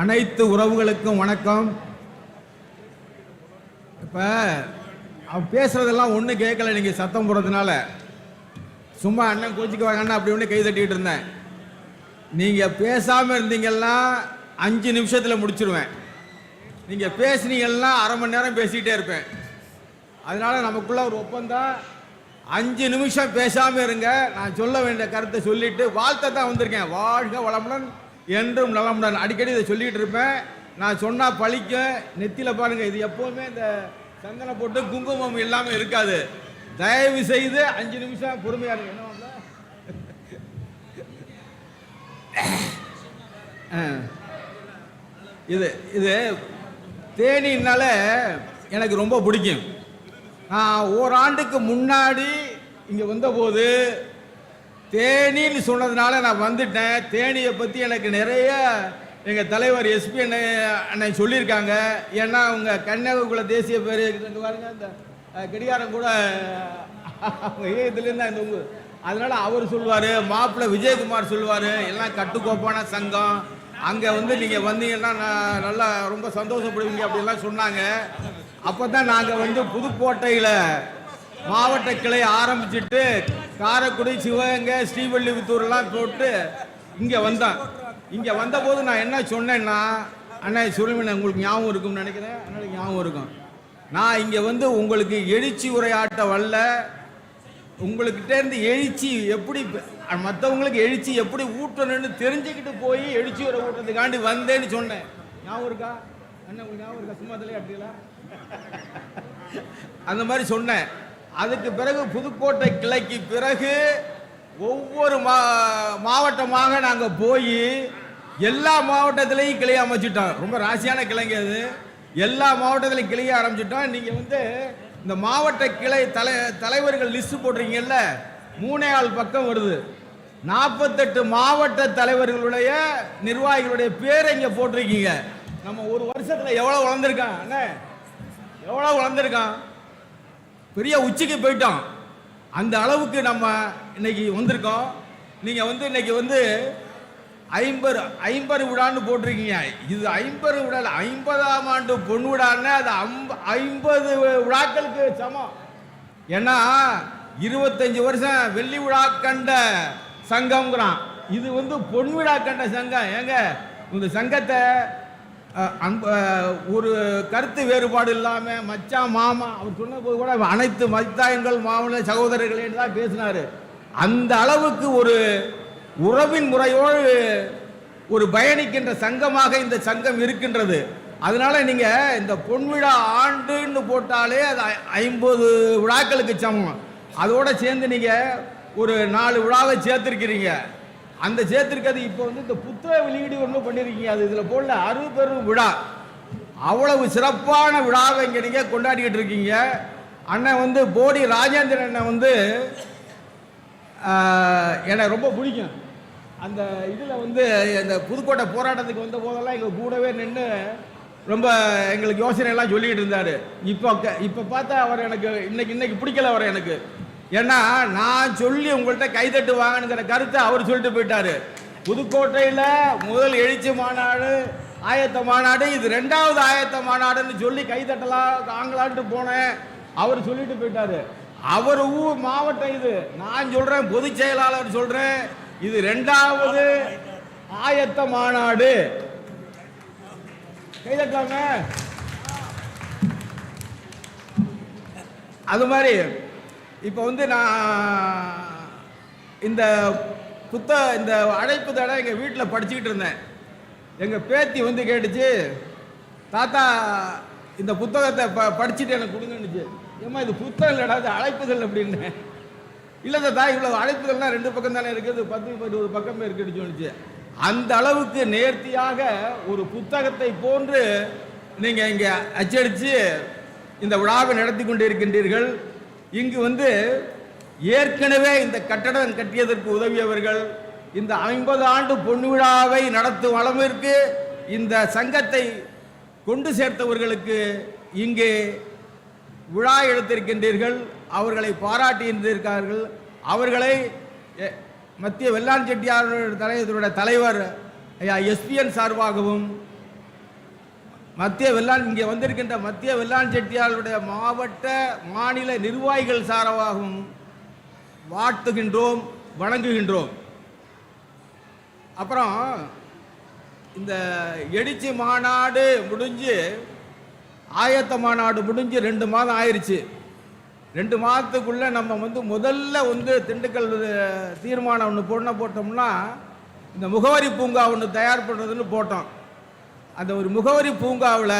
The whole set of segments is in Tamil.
அனைத்து உறவுகளுக்கும் வணக்கம். இப்போ அவன் பேசுறதெல்லாம் ஒன்றும் கேட்கல நீங்கள் சத்தம் போடுறதுனால. சும்மா அண்ணன் கோச்சிக்கு வாங்க அப்படி ஒன்று கை தட்டிக்கிட்டு இருந்தேன். நீங்கள் பேசாமல் இருந்தீங்கன்னா அஞ்சு நிமிஷத்தில் முடிச்சிருவேன். நீங்கள் பேசுனீங்கன்னா அரை மணி நேரம் பேசிக்கிட்டே இருப்பேன். அதனால நமக்குள்ள ஒரு ஒப்பந்தம். அஞ்சு நிமிஷம் பேசாமல் இருங்க. நான் சொல்ல வேண்டிய கருத்தை சொல்லிட்டு வாழ்த்த தான் வந்திருக்கேன். வாழ்க வளமுடன். என்றும் நலமுடன் அடிக்கடி இதை சொல்லிட்டு இருப்பேன். நான் சொன்னால் பழிக்கும். நெத்தியில் பாருங்கள் இது எப்போவுமே இந்த சந்தன போட்டு குங்குமம் இல்லாமல் இருக்காது. தயவு செய்து அஞ்சு நிமிஷம் பொறுமையாக இருக்கு என்ன இது இது தேனினால எனக்கு ரொம்ப பிடிக்கும். நான் ஓராண்டுக்கு முன்னாடி இங்கே வந்தபோது தேனின்னு சொன்னதுனால நான் வந்துட்டேன். தேனியை பற்றி எனக்கு நிறைய எங்கள் தலைவர் எஸ்பி அண்ணன் சொல்லியிருக்காங்க. ஏன்னா அவங்க கன்னியாகுல தேசிய பேர் பாருங்க இந்த கடிகாரம் கூட அவங்க ஏகத்துலேருந்து தான் இந்த உங்க அதனால அவர் சொல்லுவார் மாப்பிள்ளை விஜயகுமார் சொல்லுவார் எல்லாம் கட்டுக்கோப்பான சங்கம். அங்கே வந்து நீங்கள் வந்தீங்கன்னா நான் நல்லா ரொம்ப சந்தோஷப்படுவீங்க அப்படிலாம் சொன்னாங்க. அப்போ தான் நாங்கள் வந்து புதுக்கோட்டையில் மாவட்ட கிளை ஆரம்பிச்சிட்டு காரைக்குடி சிவகங்கை ஸ்ரீவல்லிபுத்தூர்லாம் போட்டு இங்கே வந்தேன். இங்கே வந்தபோது நான் என்ன சொன்னேன்னா அண்ணா சுரமின் உங்களுக்கு ஞாபகம் இருக்கும்னு நினைக்கிறேன். அதனால் ஞாபகம் இருக்கும். நான் இங்கே வந்து உங்களுக்கு எழுச்சி உரையாட்ட வரல. உங்கள்கிட்டேருந்து எழுச்சி எப்படி மற்றவங்களுக்கு எழுச்சி எப்படி ஊட்டணும்னு தெரிஞ்சுக்கிட்டு போய் எழுச்சி உரை ஊட்டுறதுக்காண்டி வந்தேன்னு சொன்னேன். ஞாபகம் இருக்கா? அண்ணன் உங்களுக்கு ஞாபகம் இருக்கா? சும்மா தலையே அந்த மாதிரி சொன்னேன். அதுக்கு பிறகு புதுக்கோட்டை கிளைக்கு பிறகு ஒவ்வொரு மா மாவட்டமாக நாங்கள் போய் எல்லா மாவட்டத்திலையும் கிளை அமைச்சிட்டோம். ரொம்ப ராசியான கிளைங்க அது. எல்லா மாவட்டத்திலையும் கிளைய ஆரம்பிச்சிட்டோம். நீங்கள் வந்து இந்த மாவட்ட கிளை தலை தலைவர்கள் லிஸ்ட் போடுறீங்கல்ல மூணே ஆள் பக்கம் வருது. நாற்பத்தெட்டு மாவட்ட தலைவர்களுடைய நிர்வாகிகளுடைய பேரை இங்கே போட்டிருக்கீங்க. நம்ம ஒரு வருஷத்தில் எவ்வளோ வளர்ந்துருக்கான்? அண்ணே எவ்வளோ வளர்ந்துருக்கான்? பெரிய உச்சிக்கு போயிட்டோம் அந்த அளவுக்கு நம்ம இன்னைக்கு வந்திருக்கோம். நீங்கள் வந்து இன்னைக்கு வந்து ஐம்பது ஐம்பது விழான்னு போட்டிருக்கீங்க. இது ஐம்பது விழா ஐம்பதாம் ஆண்டு பொன் விழான்னு அது ஐம்ப ஐம்பது விழாக்களுக்கு சமம். ஏன்னா இருபத்தஞ்சி வருஷம் வெள்ளி விழா கண்ட சங்கம்ங்கிறான். இது வந்து பொன் விழா கண்ட சங்கம். ஏங்க இந்த சங்கத்தை ஒரு கருத்து வேறுபாடு இல்லாமல் மச்சான் மாமா அவர் சொன்ன போது கூட அனைத்து மத்தாயங்கள் மாமன சகோதரர்களே தான் பேசினார். அந்த அளவுக்கு ஒரு உறவின் முறையோடு ஒரு பயணிக்கின்ற சங்கமாக இந்த சங்கம் இருக்கின்றது. அதனால் நீங்கள் இந்த பொன்விழா ஆண்டுன்னு போட்டாலே அது ஐம்பது விழாக்களுக்கு சமம். அதோடு சேர்ந்து நீங்கள் ஒரு நாலு விழாவை சேர்த்துருக்கிறீங்க. அந்த சேர்த்திருக்கிறது இப்போ வந்து இந்த புத்தக வெளியீடு ஒன்று பண்ணியிருக்கீங்க அது இதில் போடல அறுபெரும் விழா. அவ்வளவு சிறப்பான விழாவை இங்கே நீங்கள் கொண்டாடிக்கிட்டு இருக்கீங்க. அண்ணன் வந்து போடி ராஜேந்திரன் அண்ணன் வந்து எனக்கு ரொம்ப பிடிக்கும். அந்த இதில் வந்து இந்த புதுக்கோட்டை போராட்டத்துக்கு வந்த போதெல்லாம் எங்கள் கூடவே நின்று ரொம்ப எங்களுக்கு யோசனை எல்லாம் சொல்லிக்கிட்டு இருந்தார். இப்போ இப்போ பார்த்தா அவர் எனக்கு இன்னைக்கு இன்னைக்கு பிடிக்கல அவர் எனக்கு. ஏன்னா நான் சொல்லி உங்கள்கிட்ட கைதட்டு வாங்கணுங்கிற கருத்தை அவர் சொல்லிட்டு போயிட்டாரு. புதுக்கோட்டையில் முதல் எழுச்சி மாநாடு ஆயத்த மாநாடு இது ரெண்டாவது ஆயத்த மாநாடுன்னு சொல்லி கைதட்டலாம் தாங்களான்ட்டு போனேன். அவர் சொல்லிட்டு போயிட்டாரு. அவர் ஊர் மாவட்டம் இது. நான் சொல்றேன் பொதுச் செயலாளர் சொல்றேன். இது ரெண்டாவது ஆயத்த மாநாடு. கைதட்டலாமே அது மாதிரி இப்போ வந்து நான் இந்த புத்த இந்த அழைப்பு தடை எங்கள் வீட்டில் படிச்சுக்கிட்டு இருந்தேன். எங்கள் பேத்தி வந்து கேட்டுச்சு தாத்தா இந்த புத்தகத்தை ப படிச்சுட்டு எனக்கு கொடுங்கன்னுச்சு. ஏம்மா இது புத்தகம் இல்லைடா இது அழைப்புதல் அப்படின்னு இல்லை தாத்தா இவ்வளோ அழைப்புதல்னா ரெண்டு பக்கம் தானே இருக்குது பத்து இருபது பக்கமே இருக்குன்னு அந்த அளவுக்கு நேர்த்தியாக ஒரு புத்தகத்தை போன்று நீங்கள் இங்கே அச்சடித்து இந்த விழாவை நடத்தி கொண்டு இருக்கின்றீர்கள் இங்கு வந்து ஏற்கனவே இந்த கட்டடம் கட்டியதற்கு உதவியவர்கள் இந்த ஐம்பது ஆண்டு பொன் விழாவை நடத்தும் அளவிற்கு இந்த சங்கத்தை கொண்டு சேர்த்தவர்களுக்கு இங்கே விழா எடுத்திருக்கின்றீர்கள் அவர்களை பாராட்டியிருந்திருக்கார்கள் அவர்களை மத்திய வெள்ளான் செட்டியார் தலைவருடைய தலைவர் ஐயா எஸ்பிஎன் சார்பாகவும் மத்திய வெள்ளாண் இங்கே வந்திருக்கின்ற மத்திய வெள்ளாண் செட்டியாருடைய மாவட்ட மாநில நிர்வாகிகள் சார்பாகவும் வாழ்த்துகின்றோம் வணங்குகின்றோம். அப்புறம் இந்த எடிச்சி மாநாடு முடிஞ்சு ஆயத்த மாநாடு முடிஞ்சு ரெண்டு மாதம் ஆயிடுச்சு ரெண்டு மாதத்துக்குள்ளே நம்ம வந்து முதல்ல வந்து திண்டுக்கல் தீர்மானம் ஒன்று பொண்ணை போட்டோம்னா இந்த முகவரி பூங்கா ஒன்று தயார் பண்ணுறதுன்னு போட்டோம். அந்த ஒரு முகவரி பூங்காவில்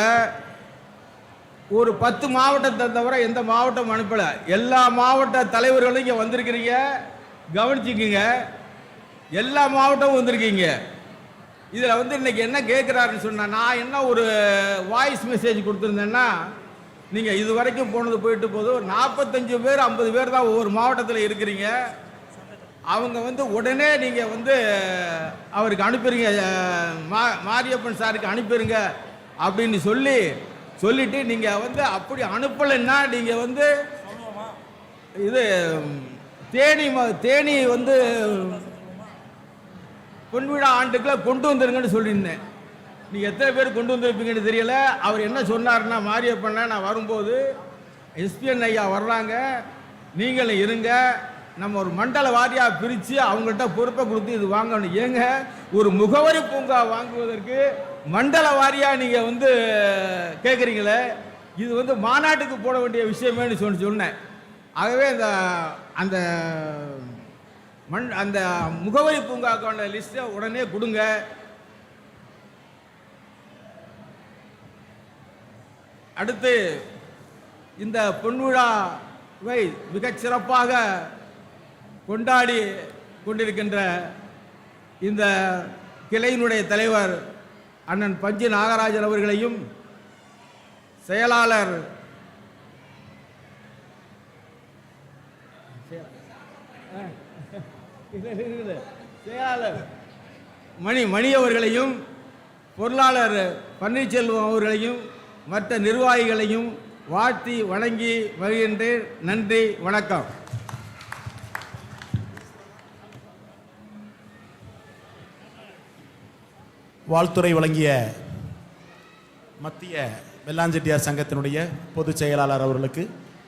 ஒரு பத்து மாவட்டத்தை தவிர எந்த மாவட்டம் அனுப்பலை. எல்லா மாவட்ட தலைவர்களும் இங்கே வந்திருக்கிறீங்க. கவனிச்சுக்குங்க. எல்லா மாவட்டமும் வந்திருக்கீங்க. இதில் வந்து இன்னைக்கு என்ன கேட்குறாருன்னு சொன்னால் நான் என்ன ஒரு வாய்ஸ் மெசேஜ் கொடுத்துருந்தேன்னா நீங்கள் இது வரைக்கும் போனது போயிட்டு போதும் ஒரு நாற்பத்தஞ்சு பேர் ஐம்பது பேர் தான் ஒவ்வொரு மாவட்டத்தில் இருக்கிறீங்க. அவங்க வந்து உடனே நீங்கள் வந்து அவருக்கு அனுப்பிடுங்க மா மாரியப்பன் சாருக்கு அனுப்பிடுங்க அப்படின்னு சொல்லி சொல்லிட்டு நீங்கள் வந்து அப்படி அனுப்பலைன்னா நீங்கள் வந்து இது தேனி ம- தேனி வந்து பொன்விழா ஆண்டுக்குள்ள கொண்டு வந்துருங்கன்னு சொல்லியிருந்தேன். நீங்கள் எத்தனை பேர் கொண்டு வந்திருப்பீங்கன்னு தெரியல. அவர் என்ன சொன்னார்னா மாரியப்பண்ண நான் வரும்போது எஸ்பிஎன் ஐயா வர்றாங்க நீங்களும் இருங்க நம்ம ஒரு மண்டல வாரியாக பிரித்து அவங்கள்ட்ட பொறுப்பை கொடுத்து இது வாங்கணும். ஏங்க ஒரு முகவரி பூங்கா வாங்குவதற்கு மண்டல வாரியாக நீங்கள் வந்து கேட்குறீங்களே இது வந்து மாநாட்டுக்கு போட வேண்டிய விஷயமேன்னு சொல்லி சொன்னேன். ஆகவே இந்த அந்த மண் அந்த முகவரி பூங்காக்கான லிஸ்ட்டை உடனே கொடுங்க. அடுத்து இந்த பொன்விழாவை மிகச்சிறப்பாக கொண்டாடி கொண்டிருக்கின்ற இந்த கிளையினுடைய தலைவர் அண்ணன் பஞ்சு நாகராஜன் அவர்களையும் செயலாளர் செயலாளர் மணி மணி அவர்களையும் பொருளாளர் பன்னீர்செல்வம் அவர்களையும் மற்ற நிர்வாகிகளையும் வாழ்த்தி வணங்கி வருகின்றேன் நன்றி வணக்கம். வாழ்த்துறை வழங்கிய மத்திய வெள்ளாஞ்செட்டியார் சங்கத்தினுடைய பொதுச் செயலாளர் அவர்களுக்கு